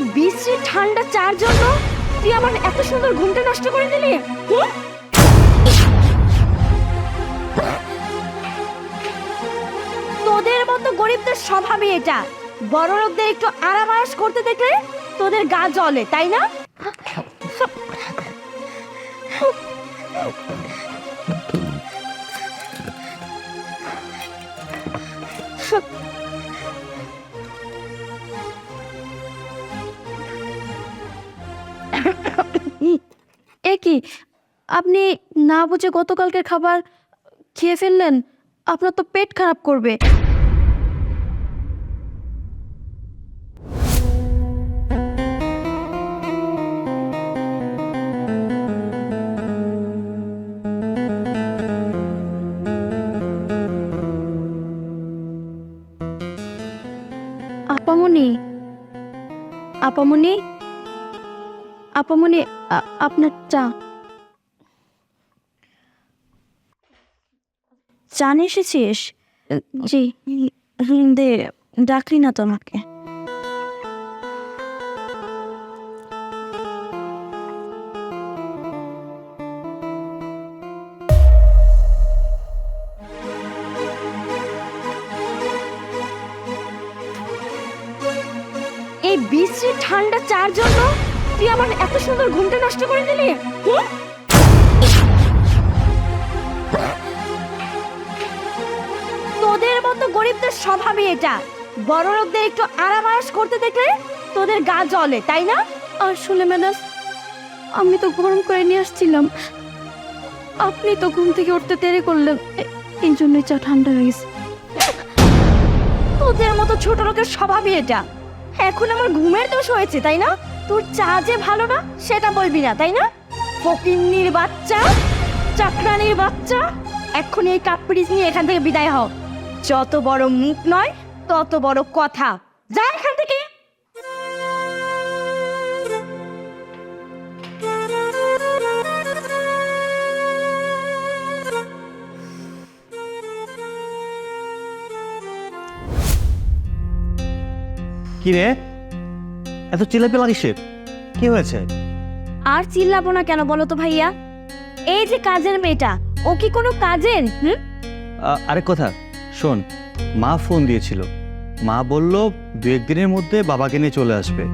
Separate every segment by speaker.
Speaker 1: এই বিশ্রী ঠান্ডা চার জন্য তুই আমার এত সুন্দর ঘুমটা নষ্ট করে দিলি? তোদের মতো গরিবদের স্বভাবই এটা। বড় লোকদের একটু আরাম আরাস করতে দেখলে তোদের গা জ্বলে, তাই না? কি আপনি না বুঝে গতকালকের খাবার খেয়ে ফেললেন? আপনার তো পেট খারাপ করবে। আপামনি? আপামনি? আপামনি আপনার চা। নিয়ে এসেছিস? জি দে ডাকলি না তো আমাকে। এই বিশ্রী ঠান্ডা চার জন্য তুই আমার এত সুন্দর ঘুমটা নষ্ট করে দিলি? হুম? গরিবদের স্বভাবই এটা। বড় লোকদের একটু আরাম আরাস করতে দেখলে তোদের গা জ্বলে তাই না? আসলে ম্যাডাম আমি তো গরম করে নিয়ে আসছিলাম। আপনি তো ঘুম থেকে উঠতে দেরি করলেন এই জন্যই চা ঠান্ডা হয়ে গেছে। তোদের মতো ছোট লোকের স্বভাবই এটা। এখন আমার ঘুমের দোষ হয়েছে তাই না? তোর চা যে ভালো না সেটা বলবি না তাই না? ফকিন্নির বাচ্চা চাকরানির বাচ্চা এখন এই কাপ নিয়ে এখান থেকে বিদায় হও। যত বড় মুখ নয় তত বড় কথা। যা এখান থেকে।
Speaker 2: কি রে? এত চিল্লাপিল্লা কিসের? কি হয়েছে?
Speaker 1: আর চিল্লাবো না কেন বলো তো ভাইয়া? এই যে কাজের মেয়েটা ও কি কোনো কাজের? হুম?
Speaker 2: আরেক কথা শোন মা ফোন দিয়েছিল। মা বলল দু একদিনের মধ্যে বাবাকে নিয়ে চলে আসবে।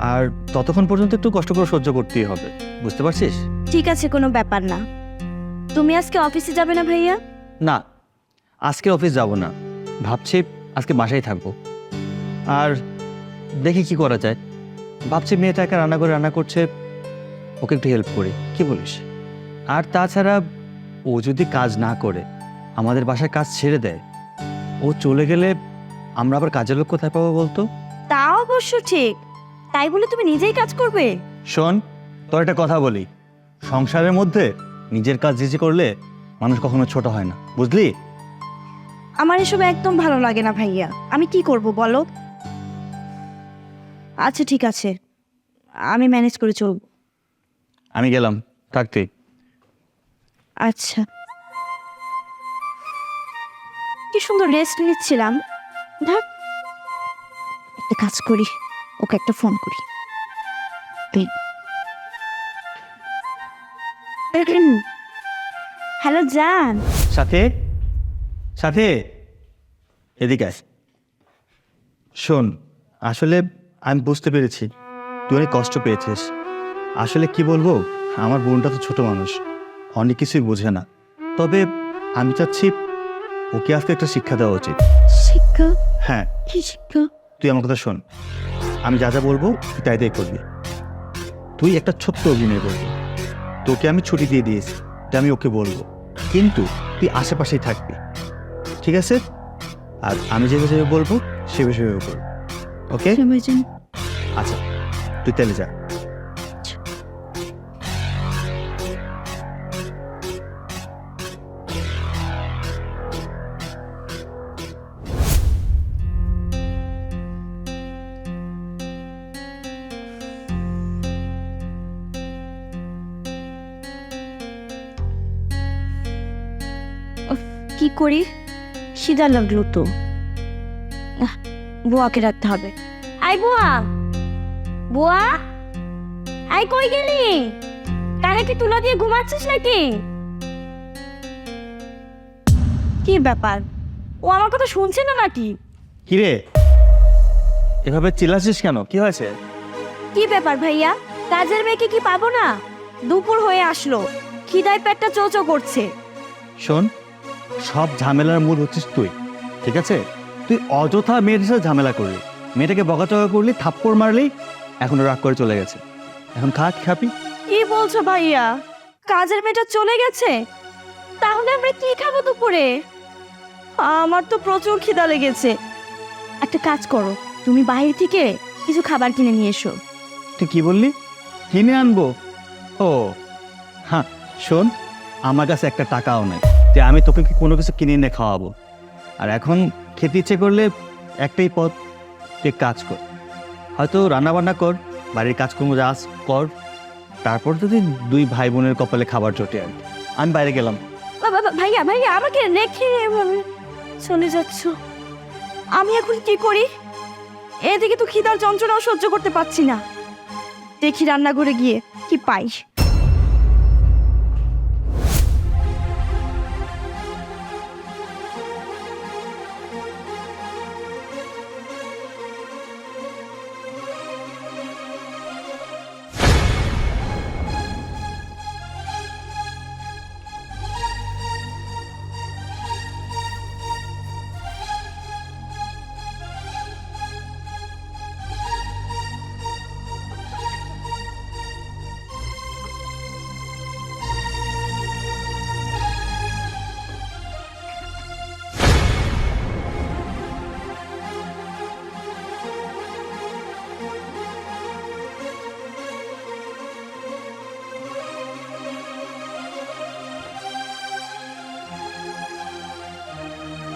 Speaker 2: আর ততক্ষণ পর্যন্ত একটু কষ্ট করে সহ্য করতেই হবে। বুঝতে পারছিস?
Speaker 1: ঠিক আছে কোনো ব্যাপার না। তুমি আজকে অফিসে যাবে না ভাইয়া?
Speaker 2: না আজকে অফিস যাব না। ভাবছি আজকে বাসায় থাকব। আর দেখি কি করা যায়। ভাবছি মেয়েটা একা রান্না করে রান্না করছে ওকে একটু হেল্প করি। কি বলিস? আর তাছাড়া ও যদি কাজ না করে আমাদের বাসায় কাজ ছেড়ে দেয়। ও চলে গেলে আমরা আবার কাজের লোক কোথায় পাবো বলতো?
Speaker 1: তা অবশ্য ঠিক। তাই বলে তুমি নিজেই কাজ করবে?
Speaker 2: শোন তোর একটা কথা বলি। সংসারের মধ্যে নিজের কাজ নিজে করলে মানুষ কখনো ছোট হয় না। বুঝলি?
Speaker 1: আমার এসব একদম ভালো লাগে না ভাইয়া। আমি কি করব বলো? আচ্ছা ঠিক আছে। আমি ম্যানেজ করে চলব।
Speaker 2: আমি গেলাম। থাকতে
Speaker 1: আচ্ছা। সুন্দর রেস্ট নিচ্ছিলাম। ধর, একটা কাজ করি, ওকে একটা ফোন করি। হ্যালো জান।
Speaker 2: সাথে? সাথে? এদিকে আস শোন, আসলে আমি বুঝতে পেরেছি, তুই অনেক কষ্ট পেয়েছিস। আসলে কি বলব, আমার বোনটা তো ছোট মানুষ, অনেক কিছুই বোঝে না। তবে আমি চাচ্ছি ওকে আজকে একটা শিক্ষা দেওয়া উচিত।
Speaker 1: শিক্ষা?
Speaker 2: হ্যাঁ।
Speaker 1: কি শিক্ষা?
Speaker 2: তুই আমার কথা শোন। আমি যা যা বলব তুই তাই তাই করবি। তুই একটা ছোট্ট অভিনয় করবি। তোকে আমি ছুটি দিয়ে দিয়েছি যে আমি ওকে বলব। কিন্তু তুই আশেপাশেই থাকবি। ঠিক আছে? আর আমি যে বিষয়ে বলব সে বিষয়ে করব। ওকে? আচ্ছা তুই তাহলে যা।
Speaker 1: কি করি? খিদা লাগল তো। বুয়াকে রাখতে হবে। আই বুয়া! বুয়া! আই কই গেলি? কানে কি তুলা দিয়ে ঘুমাচ্ছিস নাকি? কি ব্যাপার? ও আমার কথা শুনছে না নাকি?
Speaker 2: কিরে? এভাবে চিল্লাছিস কেন? কি হয়েছে?
Speaker 1: কি ব্যাপার ভাইয়া? কাজের মেয়েকে কি পাবো না? দুপুর হয়ে আসলো। খিদায় পেটটা চোচো করছে।
Speaker 2: শোন সব ঝামেলার মূল হচ্ছিস তুই ঠিক আছে? তুই অযথা মেয়ের সাথে ঝামেলা করলি। মেয়েটাকে বকাচকা করলি থাপ্পড় মারলি এখন রাগ করে চলে গেছে। এখন খা খাপি
Speaker 1: কি বলছো ভাইয়া? কাজের মেয়েটা চলে গেছে? তাহলে আমরা কি খাব দুপুরে? আমার তো প্রচুর খিদা লেগেছে। একটা কাজ করো তুমি বাইরে থেকে কিছু খাবার কিনে নিয়ে এসো।
Speaker 2: তুই কি বললি? কিনে আনব? ও হ্যাঁ শোন আমার কাছে একটা টাকাও নেই। যে আমি তোকে কি কোনো কিছু কিনে এনে খাওয়াবো? আর এখন খেতে ইচ্ছে করলে একটাই পথ, তুই কাজ কর। হয়তো রান্না বান্না কর, বাড়ির কাজকর্ম যা কর, তারপর যদি দুই ভাই বোনের কপালে খাবার জোটে আর আমি বাইরে গেলাম।
Speaker 1: ভাইয়া ভাইয়া, আমাকে রেখে এভাবে চলে যাচ্ছ। আমি এখন কি করি? এদিকে তো খিদার যন্ত্রণাও সহ্য করতে পারছি না। দেখি রান্নাঘরে গিয়ে কি পাই।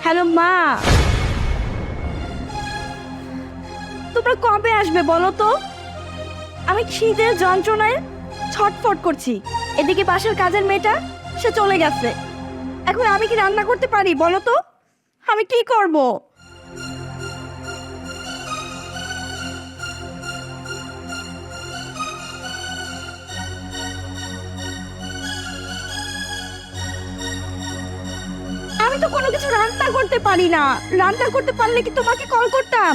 Speaker 1: হ্যালো, মা। তোমরা কবে আসবে বলো তো? আমি শীতের যন্ত্রণায় ছটফট করছি। এদিকে পাশের কাজের মেয়েটা, সে চলে গেছে। এখন আমি কি রান্না করতে পারি বলো তো? আমি কি করব? আমি তো কোনো কিছু রান্না করতে পারি না। রান্না করতে পারলে কি তোমাকে কল করতাম?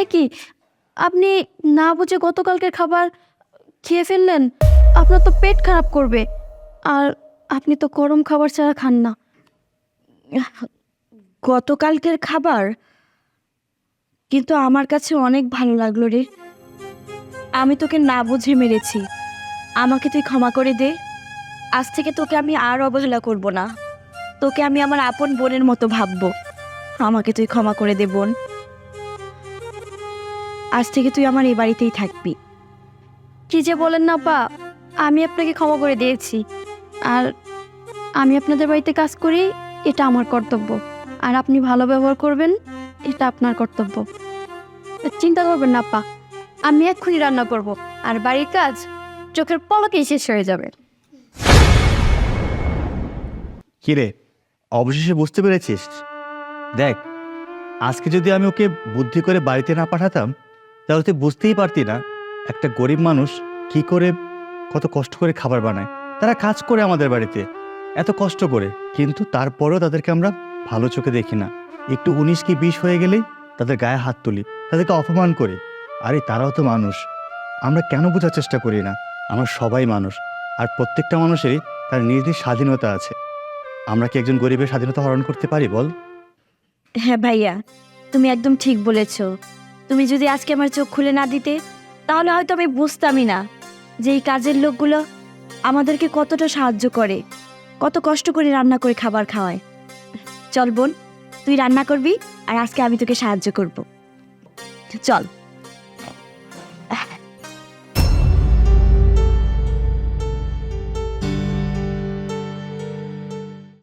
Speaker 1: এ আপনি না বুঝে গতকালকের খাবার খেয়ে ফেললেন? আপনার তো পেট খারাপ করবে। আর আপনি তো গরম খাবার ছাড়া খান না। গতকালকের খাবার? কিন্তু আমার কাছে অনেক ভালো লাগল রে। আমি তোকে না বুঝে মেরেছি। আমাকে তুই ক্ষমা করে দে। আজ থেকে তোকে আমি আর অবহেলা করব না। তোকে আমি আমার আপন বোনের মতো ভাববো। আমাকে তুই ক্ষমা করে দে, বোন। আজ থেকে তুই আমার এই বাড়িতেই থাকবি। কি যে বলেন না পা আমি আপনাকে ক্ষমা করে দিয়েছি। আর আমি আপনাদের বাড়িতে কাজ করি, এটা আমার কর্তব্য। আর আপনি ভালো ব্যবহার করবেন, এটা আপনার কর্তব্য। চিন্তা করবেন না পা আমি এক্ষুনি রান্না করব, আর বাড়ির কাজ চোখের পলকেই শেষ হয়ে যাবে।
Speaker 2: কিরে, অবশেষে বুঝতে পেরেছিস? দেখ, আজকে যদি আমি ওকে বুদ্ধি করে বাড়িতে না পাঠাতাম, তাহলে তুই বুঝতেই পারতি না একটা গরিব মানুষ কি করে কত কষ্ট করে খাবার বানায়। তারা কাজ করে আমাদের বাড়িতে, এত কষ্ট করে, কিন্তু তারপরেও তাদেরকে আমরা ভালো চোখে দেখি না। একটু উনিশ কি বিষ হয়ে গেলেই তাদের গায়ে হাত তুলি, তাদেরকে অপমান করি। আরে তারাও তো মানুষ। আমরা কেন বোঝার চেষ্টা করি না? আমরা সবাই মানুষ, আর প্রত্যেকটা মানুষেরই তার নিজ নিজ স্বাধীনতা আছে। আমরা কি একজন গরিবের স্বাধীনতা হরণ করতে পারি, বল?
Speaker 1: হ্যাঁ ভাইয়া, তুমি একদম ঠিক বলেছ। তুমি যদি আজকে আমার চোখ খুলে না দিতে, তাহলে হয়তো আমি বুঝতামই না যে এই কাজের লোকগুলো আমাদেরকে কতটা সাহায্য করে। কত কষ্ট করে রান্না করে খাবার খাওয়ায়। চল বোন তুই রান্না করবি আর আজকে আমি তোকে সাহায্য করব। চল।